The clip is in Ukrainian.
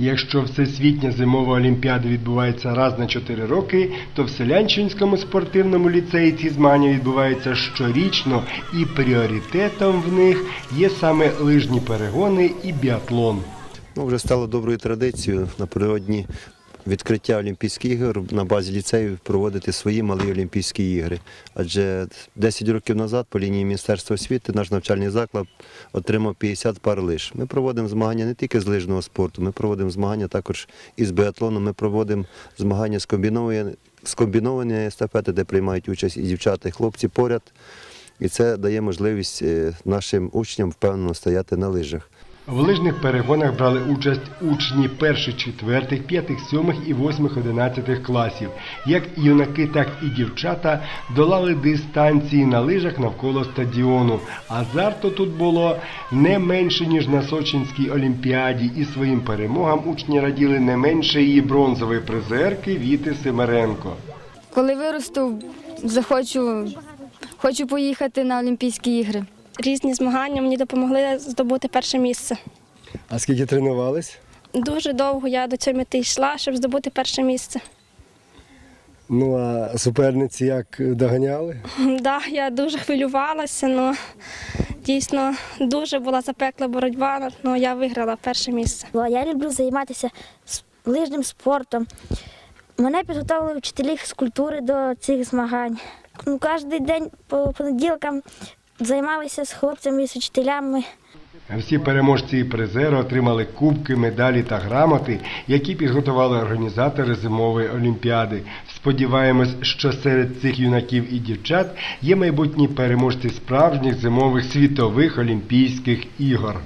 Якщо всесвітня зимова олімпіада відбувається раз на 4 роки, то в Селянчинському спортивному ліцеї ці змагання відбуваються щорічно, і пріоритетом в них є саме лижні перегони і біатлон. Ну, вже стало доброю традицією напередодні відкриття Олімпійських ігор на базі ліцею проводити свої малі Олімпійські ігри. Адже 10 років назад по лінії Міністерства освіти наш навчальний заклад отримав 50 пар лиж. Ми проводимо змагання не тільки з лижного спорту, ми проводимо змагання також із біатлону, ми проводимо змагання з комбінованої, з комбінованої естафети, де приймають участь і дівчата, і хлопці поряд. І це дає можливість е, нашим учням впевнено стояти на лижах. В лижних перегонах брали участь учні перших, четвертих, п'ятих, сьомих і восьмих, одинадцятих класів. Як юнаки, так і дівчата долали дистанції на лижах навколо стадіону. Азарту тут було не менше, ніж на Сочинській олімпіаді, і своїм перемогам учні раділи не менше її бронзової призерки Віти Семеренко. Коли виросту, захочу хочу поїхати на Олімпійські ігри. Різні змагання мені допомогли здобути перше місце. А скільки тренувались? Дуже довго я до цієї мети йшла, щоб здобути перше місце. Ну а суперниці як доганяли? Да, я дуже хвилювалася, але дійсно дуже була запекла боротьба, але я виграла перше місце. Бо я люблю займатися лижним спортом. Мене підготовили вчителі фізкультури до цих змагань. Ну, кожен день по понеділкам займалися з хлопцями і з вчителями. Всі переможці і призери отримали кубки, медалі та грамоти, які підготували організатори зимової олімпіади. Сподіваємось, що серед цих юнаків і дівчат є майбутні переможці справжніх зимових світових олімпійських ігор.